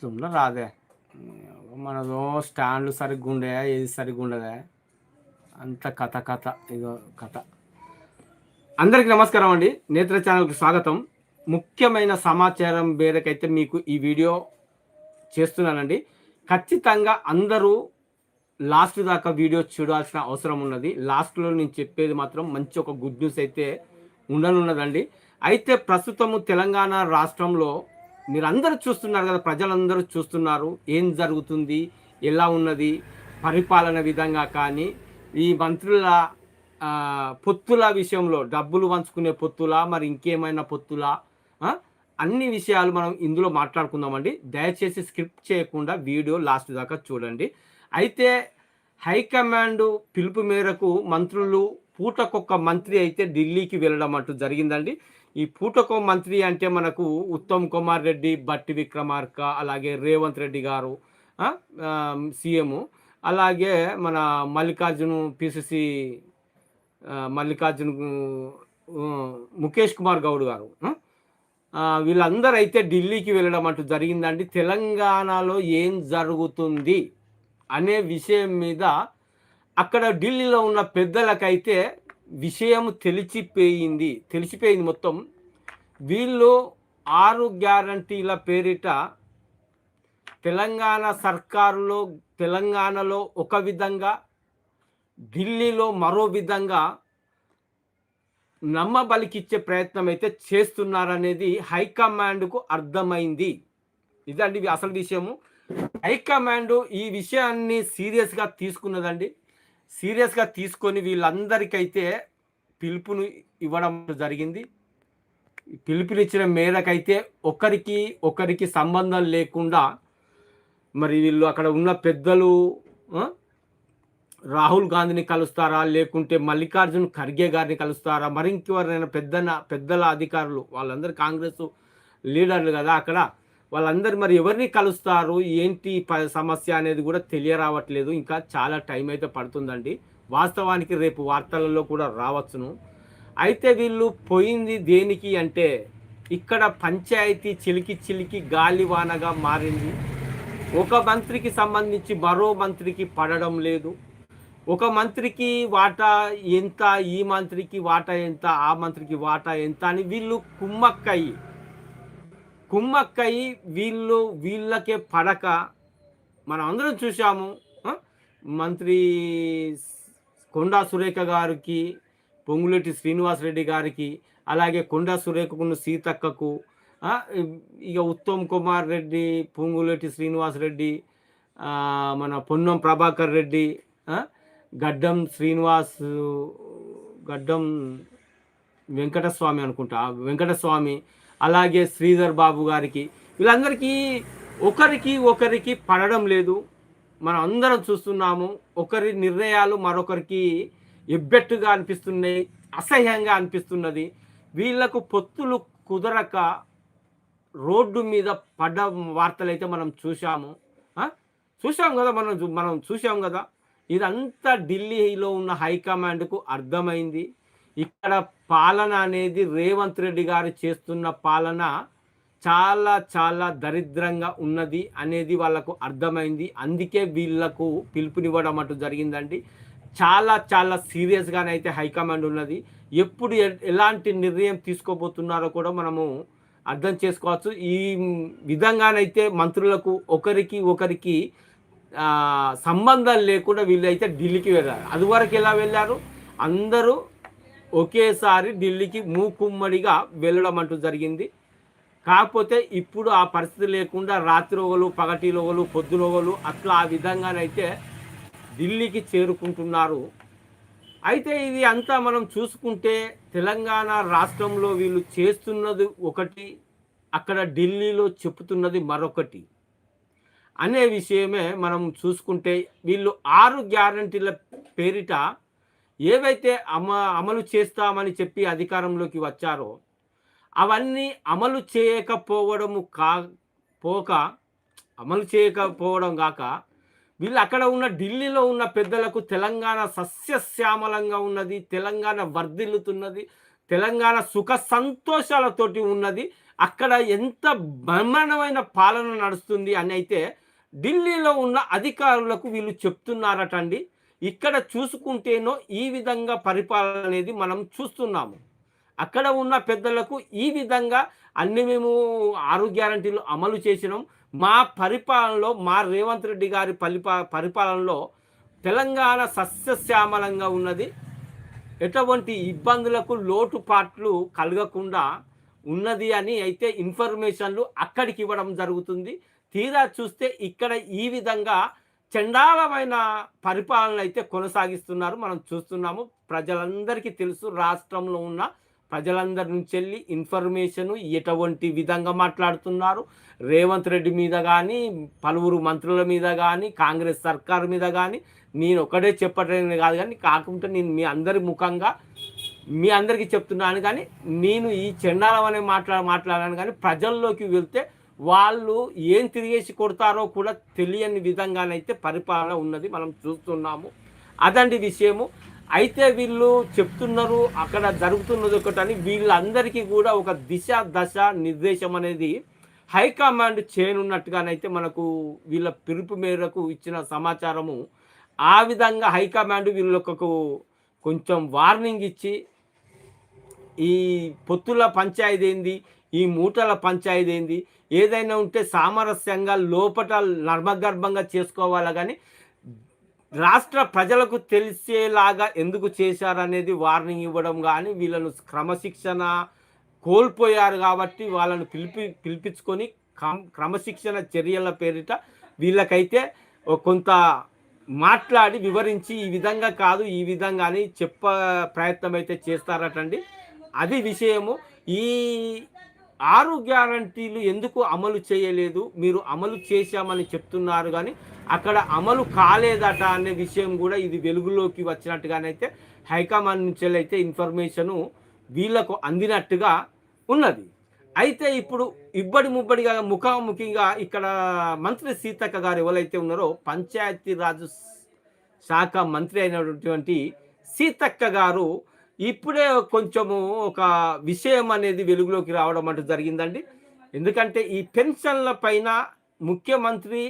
ఎట్లున్నా రాదే. మనదో స్టాండ్లు సరిగ్గా ఉండే ఏది సరిగ్గా ఉండదే అంత కథ కథ ఇదో కథ. అందరికీ నమస్కారం అండి. నేత్ర ఛానల్కి స్వాగతం. ముఖ్యమైన సమాచారం వేరకైతే మీకు ఈ వీడియో చేస్తున్నానండి. ఖచ్చితంగా అందరూ లాస్ట్ దాకా వీడియో చూడాల్సిన అవసరం ఉన్నది. లాస్ట్లో నేను చెప్పేది మాత్రం మంచి ఒక గుడ్ న్యూస్ అయితే ఉండనున్నదండి. అయితే ప్రస్తుతము తెలంగాణ రాష్ట్రంలో మీరు అందరూ చూస్తున్నారు కదా ప్రజలందరూ చూస్తున్నారు ఏం జరుగుతుంది ఎలా ఉన్నది పరిపాలన విధంగా కానీ ఈ మంత్రుల పొత్తుల విషయంలో డబ్బులు పంచుకునే పొత్తులా మరి ఇంకేమైనా పొత్తులా అన్ని విషయాలు మనం ఇందులో మాట్లాడుకుందామండి. దయచేసి స్క్రిప్ట్ చేయకుండా వీడియో లాస్ట్ దాకా చూడండి. అయితే హైకమాండ్ పిలుపు మేరకు మంత్రులు పూటకొక్క మంత్రి అయితే ఢిల్లీకి వెళ్ళడం అంటూ జరిగిందండి. ఈ పూటకో మంత్రి అంటే మనకు ఉత్తమ్ కుమార్ రెడ్డి బట్టి విక్రమార్క అలాగే రేవంత్ రెడ్డి గారు సీఎం. అలాగే మన మల్లికార్జును పిసిసి మల్లికార్జున ముఖేష్ కుమార్ గౌడ్ గారు వీళ్ళందరూ అయితే ఢిల్లీకి వెళ్ళడం అంటూ జరిగిందండి. తెలంగాణలో ఏం జరుగుతుంది అనే విషయం మీద అక్కడ ఢిల్లీలో ఉన్న పెద్దలకైతే విషయం తెలిసిపోయింది తెలిసిపోయింది మొత్తం. వీళ్ళు ఆరు గ్యారంటీల పేరిట తెలంగాణ సర్కారులో తెలంగాణలో ఒక విధంగా ఢిల్లీలో మరో విధంగా నమ్మబలికిచ్చే ప్రయత్నం అయితే చేస్తున్నారనేది హైకమాండ్కు అర్థమైంది. ఇదండి అసలు విషయము. హైకమాండ్ ఈ విషయాన్ని సీరియస్గా తీసుకున్నదండి. సీరియస్గా తీసుకొని వీళ్ళందరికైతే పిలుపును ఇవ్వడం జరిగింది. పిలుపునిచ్చిన మేరకైతే ఒకరికి ఒకరికి సంబంధం లేకుండా మరి వీళ్ళు అక్కడ ఉన్న పెద్దలు రాహుల్ గాంధీని కలుస్తారా? లేకుంటే మల్లికార్జున్ ఖర్గే గారిని కలుస్తారా? మరి ఇంకెవరైనా పెద్దన పెద్దల అధికారులు వాళ్ళందరూ కాంగ్రెస్ లీడర్లు కదా అక్కడ. వాళ్ళందరు మరి ఎవరిని కలుస్తారు? ఏంటి ప- సమస్య అనేది కూడా తెలియరావట్లేదు. ఇంకా చాలా టైం అయితే పడుతుందండి. వాస్తవానికి రేపు వార్తలలో కూడా రావచ్చును. అయితే వీళ్ళు పోయింది దేనికి అంటే ఇక్కడ పంచాయతీ చిలికి చిలికి గాలివానగా మారింది. ఒక మంత్రికి సంబంధించి మరో మంత్రికి పడడం లేదు. ఒక మంత్రికి వాటా ఎంత ఈ మంత్రికి వాటా ఎంత ఆ మంత్రికి వాటా ఎంత అని వీళ్ళు కుమ్మక్కయ్యి కుమ్మక్కయి వీళ్ళు వీళ్ళకే పడక మనం అందరం చూసాము మంత్రి కొండా సురేఖ గారికి పొంగులేటి శ్రీనివాసరెడ్డి గారికి అలాగే కొండా సురేఖకును సీతక్కకు ఇక ఉత్తమ్ కుమార్ రెడ్డి పొంగులేటి శ్రీనివాసరెడ్డి మన పొన్నం ప్రభాకర్ రెడ్డి గడ్డం శ్రీనివాస్ గడ్డం వెంకటస్వామి అనుకుంటా వెంకటస్వామి అలాగే శ్రీధర్ బాబు గారికి. వీళ్ళందరికీ ఒకరికి ఒకరికి పడడం లేదు. మనం అందరం చూస్తున్నాము ఒకరి నిర్ణయాలు మరొకరికి ఎబ్బెట్టుగా అనిపిస్తున్నాయి అసహ్యంగా అనిపిస్తున్నది. వీళ్ళకు పొత్తులు కుదరక రోడ్డు మీద పడ్డ వార్తలు అయితే మనం చూసాము చూసాం కదా మనం మనం చూసాం కదా. ఇదంతా ఢిల్లీలో ఉన్న హైకమాండ్కు అర్థమైంది. ఇక్కడ పాలన అనేది రేవంత్ రెడ్డి గారు చేస్తున్న పాలన చాలా చాలా దరిద్రంగా ఉన్నది అనేది వాళ్ళకు అర్థమైంది. అందుకే వీళ్ళకు పిలుపునివ్వడం అటు జరిగిందండి. చాలా చాలా సీరియస్గానైతే హైకమాండ్ ఉన్నది. ఎప్పుడు ఎలాంటి నిర్ణయం తీసుకోబోతున్నారో కూడా మనము అర్థం చేసుకోవచ్చు. ఈ విధంగానైతే మంత్రులకు ఒకరికి ఒకరికి సంబంధం లేకుండా వీళ్ళైతే ఢిల్లీకి వెళ్ళారు. అదివరకు ఎలా వెళ్ళారు? అందరూ ఒకేసారి ఢిల్లీకి మూకుమ్మడిగా వెళ్ళడం అంటూ జరిగింది. కాకపోతే ఇప్పుడు ఆ పరిస్థితి లేకుండా రాత్రి ఒకలు పగటి ఒకలు పొద్దున ఒకలు అట్లా ఆ విధంగానైతే ఢిల్లీకి చేరుకుంటున్నారు. అయితే ఇది అంతా మనం చూసుకుంటే తెలంగాణ రాష్ట్రంలో వీళ్ళు చేస్తున్నది ఒకటి అక్కడ ఢిల్లీలో చెప్తున్నది మరొకటి. అనే విషయమే మనం చూసుకుంటే వీళ్ళు ఆరు గ్యారంటీల పేరిట ఏవైతే అమ అమలు చేస్తామని చెప్పి అధికారంలోకి వచ్చారో అవన్నీ అమలు చేయకపోవడము కా పోక అమలు చేయకపోవడం కాక వీళ్ళు అక్కడ ఉన్న ఢిల్లీలో ఉన్న పెద్దలకు తెలంగాణ సస్యశ్యామలంగా ఉన్నది తెలంగాణ వర్ధిల్లుతున్నది తెలంగాణ సుఖ సంతోషాలతోటి ఉన్నది అక్కడ ఎంత బ్రహ్మాండమైన పాలన నడుస్తుంది అని అయితే ఢిల్లీలో ఉన్న అధికారులకు వీళ్ళు చెప్తున్నారటండి. ఇక్కడ చూసుకుంటేనో ఈ విధంగా పరిపాలన అనేది మనం చూస్తున్నాము. అక్కడ ఉన్న పెద్దలకు ఈ విధంగా అన్ని మేము ఆరు గ్యారంటీలు అమలు చేసినాం. మా పరిపాలనలో మా రేవంత్ రెడ్డి గారి పరిపా పరిపాలనలో తెలంగాణ సస్యశ్యామలంగా ఉన్నది. ఎటువంటి ఇబ్బందులకు లోటుపాట్లు కలగకుండా ఉన్నది అని అయితే ఇన్ఫర్మేషన్లు అక్కడికి ఇవ్వడం జరుగుతుంది. తీరా చూస్తే ఇక్కడ ఈ విధంగా చండాలమైన పరిపాలన అయితే కొనసాగిస్తున్నారు. మనం చూస్తున్నాము ప్రజలందరికీ తెలుసు రాష్ట్రంలో ఉన్న ప్రజలందరి నుంచి వెళ్ళి ఇన్ఫర్మేషన్ ఎటువంటి విధంగా మాట్లాడుతున్నారు. రేవంత్ రెడ్డి మీద కానీ పలువురు మంత్రుల మీద కానీ కాంగ్రెస్ సర్కార్ మీద కానీ నేను ఒకటే చెప్పటం కాదు కానీ కాకుండా నేను మీ అందరి ముఖంగా మీ అందరికీ చెప్తున్నాను కానీ నేను ఈ చెండాలం అనే మాట్లా మాట్లాడాను కానీ ప్రజల్లోకి వెళ్తే వాళ్ళు ఏం తిరిగేసి కొడతారో కూడా తెలియని విధంగానైతే పరిపాలన ఉన్నది మనం చూస్తున్నాము. అదండి విషయము. అయితే వీళ్ళు చెప్తున్నారు అక్కడ జరుగుతున్నది ఒకటని. వీళ్ళందరికీ కూడా ఒక దిశ దశ నిర్దేశం అనేది హైకమాండ్ చేయనున్నట్టుగానైతే మనకు వీళ్ళ పిలుపు మేరకు ఇచ్చిన సమాచారము. ఆ విధంగా హైకమాండ్ వీళ్ళకు కొంచెం వార్నింగ్ ఇచ్చి ఈ పొత్తుల పంచాయతీ ఏంది ఈ మూటల పంచాయతీ ఏంది ఏదైనా ఉంటే సామరస్యంగా లోపట నర్మగర్భంగా చేసుకోవాలా కానీ రాష్ట్ర ప్రజలకు తెలిసేలాగా ఎందుకు చేశారనేది వార్నింగ్ ఇవ్వడం కానీ వీళ్ళను క్రమశిక్షణ కోల్పోయారు కాబట్టి వాళ్ళను పిలిపి పిలిపించుకొని క్రమశిక్షణ చర్యల పేరిట వీళ్ళకైతే కొంత మాట్లాడి వివరించి ఈ విధంగా కాదు ఈ విధంగా అని చెప్ప ప్రయత్నం అయితే చేస్తారటండి. అది విషయము. ఈ ఆరు గ్యారంటీలు ఎందుకు అమలు చేయలేదు? మీరు అమలు చేశామని చెప్తున్నారు కానీ అక్కడ అమలు కాలేదట అనే విషయం కూడా ఇది వెలుగులోకి వచ్చినట్టుగానైతే హైకమాండ్ నుంచి అయితే ఇన్ఫర్మేషను వీళ్ళకు అందినట్టుగా ఉన్నది. అయితే ఇప్పుడు ఇబ్బడి ముబ్బడిగా ముఖాముఖిగా ఇక్కడ మంత్రి సీతక్క గారు ఎవరైతే ఉన్నారో పంచాయతీరాజ్ శాఖ మంత్రి అయినటువంటి సీతక్క గారు ఇప్పుడే కొంచెము ఒక విషయం అనేది వెలుగులోకి రావడం అంటూ జరిగిందండి. ఎందుకంటే ఈ పెన్షన్ల పైన ముఖ్యమంత్రి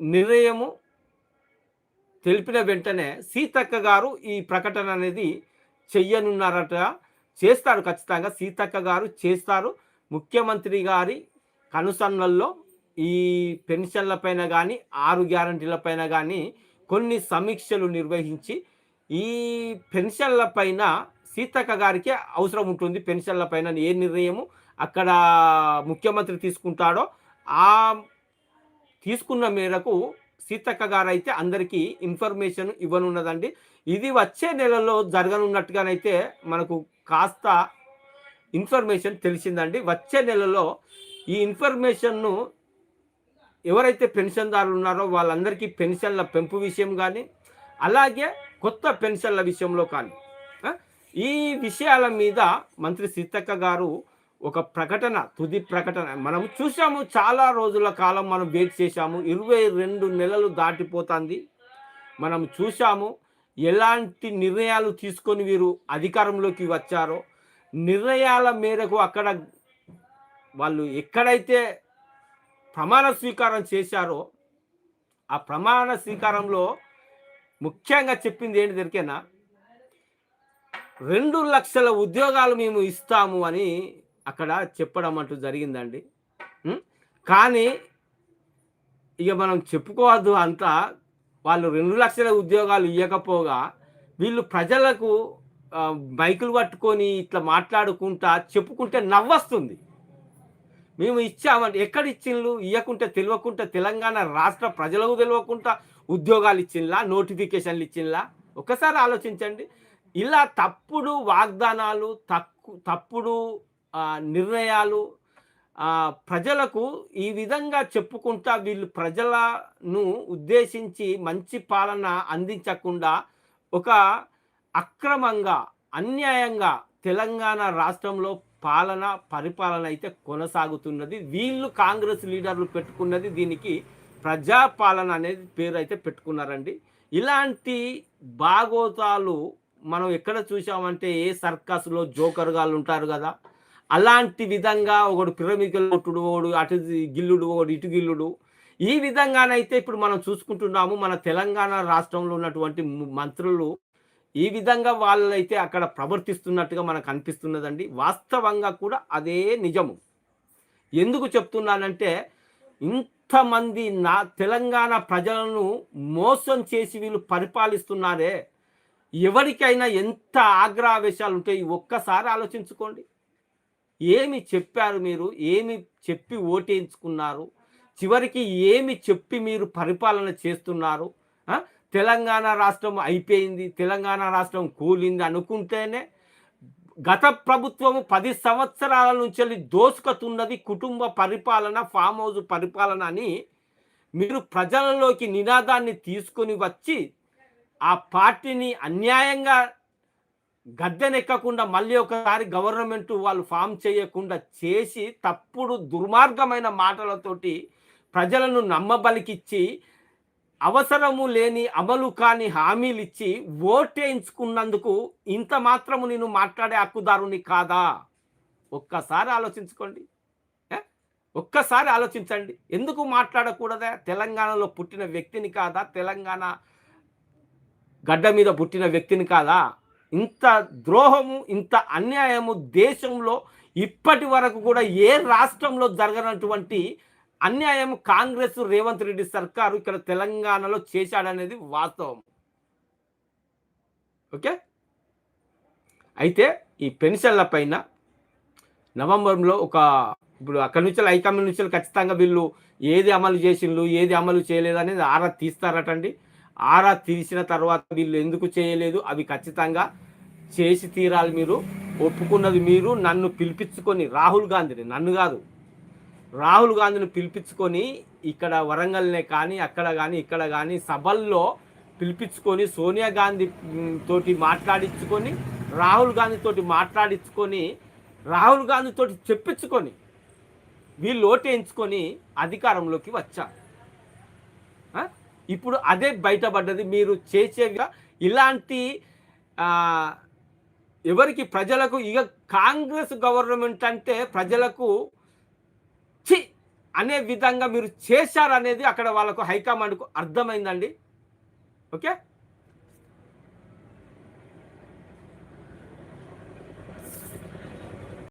నిర్ణయము తెలిపిన వెంటనే సీతక్క గారు ఈ ప్రకటన అనేది చెయ్యనున్నారట. చేస్తారు ఖచ్చితంగా సీతక్క గారు చేస్తారు. ముఖ్యమంత్రి గారి కనుసన్నల్లో ఈ పెన్షన్ల పైన కానీ ఆరు గ్యారంటీల పైన కానీ కొన్ని సమీక్షలు నిర్వహించి ఈ పెన్షన్ల పైన సీతక్క గారికి అవసరం ఉంటుంది. పెన్షన్ల పైన ఏ నిర్ణయము అక్కడ ముఖ్యమంత్రి తీసుకుంటాడో ఆ తీసుకున్న మేరకు సీతక్క గారు అయితే అందరికీ ఇన్ఫర్మేషన్ ఇవ్వనున్నదండి. ఇది వచ్చే నెలలో జరగనున్నట్టుగానైతే మనకు కాస్త ఇన్ఫర్మేషన్ తెలిసిందండి. వచ్చే నెలలో ఈ ఇన్ఫర్మేషన్ను ఎవరైతే పెన్షన్దారులు ఉన్నారో వాళ్ళందరికీ పెన్షన్ల పెంపు విషయం కానీ అలాగే కొత్త పెన్షన్ల విషయంలో కానీ ఈ విషయాల మీద మంత్రి సీతక్క గారు ఒక ప్రకటన తుది ప్రకటన. మనం చూసాము చాలా రోజుల కాలం మనం వెయిట్ చేశాము. ఇరవై రెండు నెలలు దాటిపోతుంది. మనం చూసాము ఎలాంటి నిర్ణయాలు తీసుకొని వీరు అధికారంలోకి వచ్చారో నిర్ణయాల మేరకు అక్కడ వాళ్ళు ఎక్కడైతే ప్రమాణ స్వీకారం చేశారో ఆ ప్రమాణ స్వీకారంలో ముఖ్యంగా చెప్పింది ఏంటి దొరికేనా? రెండు లక్షల ఉద్యోగాలు మేము ఇస్తాము అని అక్కడ చెప్పడం అంటూ జరిగిందండి. కానీ ఇక మనం చెప్పుకోవద్దు అంతా వాళ్ళు రెండు లక్షల ఉద్యోగాలు ఇవ్వకపోగా వీళ్ళు ప్రజలకు బైకులు పట్టుకొని ఇట్లా మాట్లాడుకుంటా చెప్పుకుంటే నవ్వొస్తుంది. మేము ఇచ్చామంటే ఎక్కడ ఇచ్చిండ్రు? ఇవ్వకుంటే తెలియకుండా తెలంగాణ రాష్ట్ర ప్రజలకు తెలియకుండా ఉద్యోగాలు ఇచ్చిండ్లా నోటిఫికేషన్లు ఇచ్చిండ్లా ఒకసారి ఆలోచించండి. ఇలా తప్పుడు వాగ్దానాలు తక్కు తప్పుడు నిర్ణయాలు ప్రజలకు ఈ విధంగా చెప్పుకుంటా వీళ్ళు ప్రజలను ఉద్దేశించి మంచి పాలన అందించకుండా ఒక అక్రమంగా అన్యాయంగా తెలంగాణ రాష్ట్రంలో పాలన పరిపాలన అయితే కొనసాగుతున్నది. వీళ్ళు కాంగ్రెస్ లీడర్లు పెట్టుకున్నది దీనికి ప్రజాపాలన అనేది పేరు అయితే పెట్టుకున్నారండి. ఇలాంటి భాగోతాలు మనం ఎక్కడ చూసామంటే ఏ సర్కస్లో జోకర్గాలు ఉంటారు కదా అలాంటి విధంగా ఒకడు పిరమికలు కొట్టుడు ఒకడు అటు గిల్లుడు ఒకడు ఇటు గిల్లుడు. ఈ విధంగానైతే ఇప్పుడు మనం చూసుకుంటున్నాము మన తెలంగాణ రాష్ట్రంలో ఉన్నటువంటి మంత్రులు ఈ విధంగా వాళ్ళైతే అక్కడ ప్రవర్తిస్తున్నట్టుగా మనకు అనిపిస్తున్నదండి. వాస్తవంగా కూడా అదే నిజము. ఎందుకు చెప్తున్నానంటే ఎంతమంది నా తెలంగాణ ప్రజలను మోసం చేసి వీళ్ళు పరిపాలిస్తున్నారే? ఎవరికైనా ఎంత ఆగ్రహవేశాలు ఉంటాయి ఒక్కసారి ఆలోచించుకోండి. ఏమి చెప్పారు మీరు? ఏమి చెప్పి ఓటేయించుకున్నారు? చివరికి ఏమి చెప్పి మీరు పరిపాలన చేస్తున్నారు? తెలంగాణ రాష్ట్రం అయిపోయింది తెలంగాణ రాష్ట్రం కూలింది అనుకుంటేనే గత ప్రభుత్వము పది సంవత్సరాల నుంచి వెళ్ళి దోసుకుతున్నది కుటుంబ పరిపాలన ఫామ్ హౌస్ పరిపాలన అని మీరు ప్రజలలోకి నినాదాన్ని తీసుకొని వచ్చి ఆ పార్టీని అన్యాయంగా గద్దెనెక్కకుండా మళ్ళీ ఒకసారి గవర్నమెంట్ వాళ్ళు ఫామ్ చేయకుండా చేసి తప్పుడు దుర్మార్గమైన మాటలతోటి ప్రజలను నమ్మబలికిచ్చి అవసరము లేని అమలు కాని హామీలు ఇచ్చి ఓటేయించుకున్నందుకు ఇంత మాత్రము నేను మాట్లాడే హక్కుదారుని కాదా? ఒక్కసారి ఆలోచించుకోండి. ఒక్కసారి ఆలోచించండి. ఎందుకు మాట్లాడకూడదా? తెలంగాణలో పుట్టిన వ్యక్తిని కాదా? తెలంగాణ గడ్డ మీద పుట్టిన వ్యక్తిని కాదా? ఇంత ద్రోహము ఇంత అన్యాయము దేశంలో ఇప్పటి వరకు కూడా ఏ రాష్ట్రంలో జరగనటువంటి అన్యాయం కాంగ్రెస్ రేవంత్ రెడ్డి సర్కారు ఇక్కడ తెలంగాణలో చేశాడనేది వాస్తవం. ఓకే? అయితే ఈ పెన్షన్ల పైన నవంబర్లో ఒక ఇప్పుడు అక్కడి నుంచి హైకమాండ్ నుంచి ఖచ్చితంగా వీళ్ళు ఏది అమలు చేసిండ్రు ఏది అమలు చేయలేదు అనేది ఆరా తీస్తారటండి. ఆరా తీసిన తర్వాత వీళ్ళు ఎందుకు చేయలేదు? అవి ఖచ్చితంగా చేసి తీరాలి మీరు. ఒప్పుకున్నది మీరు. నన్ను పిలిపించుకొని రాహుల్ గాంధీని నన్ను కాదు రాహుల్ గాంధీని పిలిపించుకొని ఇక్కడ వరంగల్నే కానీ అక్కడ కానీ ఇక్కడ కానీ సభల్లో పిలిపించుకొని సోనియా గాంధీ తోటి మాట్లాడించుకొని రాహుల్ గాంధీ తోటి మాట్లాడించుకొని రాహుల్ గాంధీ తోటి చెప్పించుకొని వీళ్ళు ఓటేయించుకొని అధికారంలోకి వచ్చారు. ఇప్పుడు అదే బయటపడ్డది. మీరు చేసేగా ఇలాంటి ఎవరికి ప్రజలకు ఇక కాంగ్రెస్ గవర్నమెంట్ అంటే ప్రజలకు అనే విధంగా మీరు చేశారనేది అక్కడ వాళ్ళకు హైకమాండ్కు అర్థమైందండి. ఓకే?